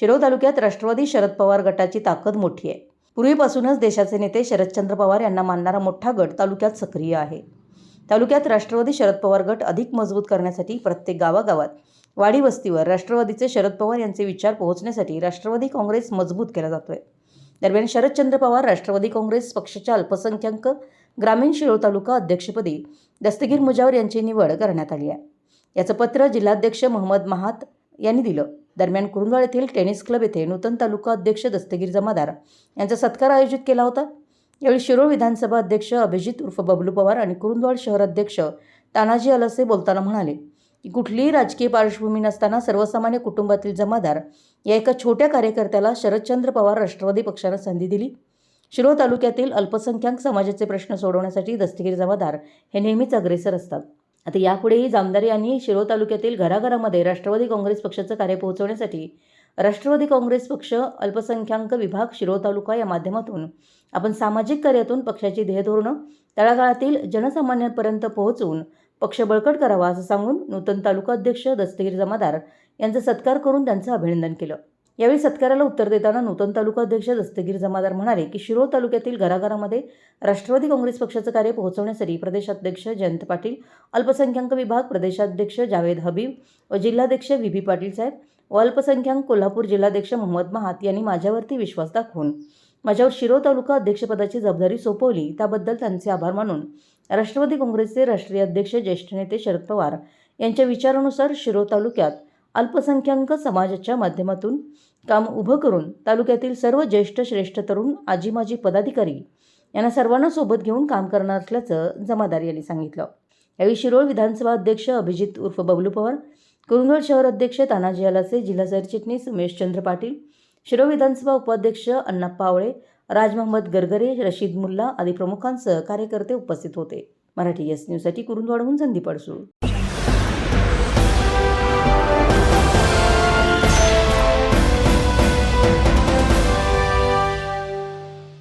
शिरोळ तालुक्यात राष्ट्रवादी शरद पवार गटाची ताकद मोठी आहे. पूर्वीपासूनच देशाचे नेते शरदचंद्र पवार यांना मानणारा मोठा गट तालुक्यात सक्रिय आहे. तालुक्यात राष्ट्रवादी शरद पवार गट अधिक मजबूत करण्यासाठी प्रत्येक गावागावात वाडी वस्तीवर राष्ट्रवादीचे शरद पवार यांचे विचार पोहोचण्यासाठी राष्ट्रवादी काँग्रेस मजबूत केला जातोय. दरम्यान शरदचंद्र पवार राष्ट्रवादी काँग्रेस पक्षाच्या अल्पसंख्याक ग्रामीण शिरोळ तालुका अध्यक्षपदी दस्तगीर मुजावर यांची निवड करण्यात आली आहे. याचं पत्र जिल्हाध्यक्ष मोहम्मद महात यांनी दिलं. दरम्यान कुरुंदवाड येथील टेनिस क्लब येथे नूतन तालुका अध्यक्ष दस्तगीर जमादार यांचा सत्कार आयोजित केला होता. यावेळी शिरोळ विधानसभा अध्यक्ष अभिजित उर्फ बबलू पवार आणि कुरुंदवाड शहर अध्यक्ष तानाजी अलसे बोलताना म्हणाले की कुठलीही राजकीय पार्श्वभूमी नसताना सर्वसामान्य कुटुंबातील जमादार या एका छोट्या कार्यकर्त्याला शरदचंद्र पवार राष्ट्रवादी पक्षानं संधी दिली. शिरोळ तालुक्यातील अल्पसंख्याक समाजाचे प्रश्न सोडवण्यासाठी दस्तगीर जमादार हे नेहमीच अग्रेसर असतात. आता यापुढेही जामदार यांनी शिरोळ तालुक्यातील घराघरामध्ये राष्ट्रवादी काँग्रेस पक्षाचं कार्य पोहोचवण्यासाठी राष्ट्रवादी काँग्रेस पक्ष अल्पसंख्याक विभाग शिरोळ तालुका या माध्यमातून आपण सामाजिक कार्यातून पक्षाची ध्येयधोरणं तळागाळातील जनसामान्यांपर्यंत पोहोचवून पक्ष बळकट करावा असं सांगून नूतन तालुका अध्यक्ष दस्तगीर जमादार यांचा सत्कार करून त्यांचं अभिनंदन केलं. यावेळी सत्काराला उत्तर देताना नूतन तालुका अध्यक्ष दस्तगीर जमादार म्हणाले की शिरोळ तालुक्यातील घराघरामध्ये राष्ट्रवादी काँग्रेस पक्षाचं कार्य पोहोचवण्यासाठी प्रदेशाध्यक्ष जयंत पाटील अल्पसंख्याक विभाग प्रदेशाध्यक्ष जावेद हबीब व जिल्हाध्यक्ष व्ही पी पाटील साहेब व अल्पसंख्याक कोल्हापूर जिल्हाध्यक्ष मोहम्मद महात यांनी माझ्यावरती विश्वास दाखवून माझ्यावर शिरोळ तालुका अध्यक्षपदाची जबाबदारी सोपवली. त्याबद्दल त्यांचे आभार मानून राष्ट्रवादी काँग्रेसचे राष्ट्रीय अध्यक्ष ज्येष्ठ नेते शरद पवार यांच्या विचारानुसार शिरोळ तालुक्यात अल्पसंख्याक समाजाच्या माध्यमातून काम उभं करून तालुक्यातील सर्व ज्येष्ठ श्रेष्ठ तरुण आजी माजी पदाधिकारी यांना सर्वांना सोबत घेऊन काम करणार असल्याचं जमादार यांनी सांगितलं. यावेळी शिरोळ विधानसभा अध्यक्ष अभिजित उर्फ बबलू पवार कुरुंगळ शहर अध्यक्ष तानाजी आलासे जिल्हा सरचिटणीस उमेशचंद्र पाटील शिरोळ विधानसभा उपाध्यक्ष अण्णा पावळे राज मोहम्मद गरगरे रशीद मुल्ला आदी प्रमुखांसह कार्यकर्ते उपस्थित होते. मराठी एस न्यूजसाठी कुरुंदवाडहून संदीप अडसूळ.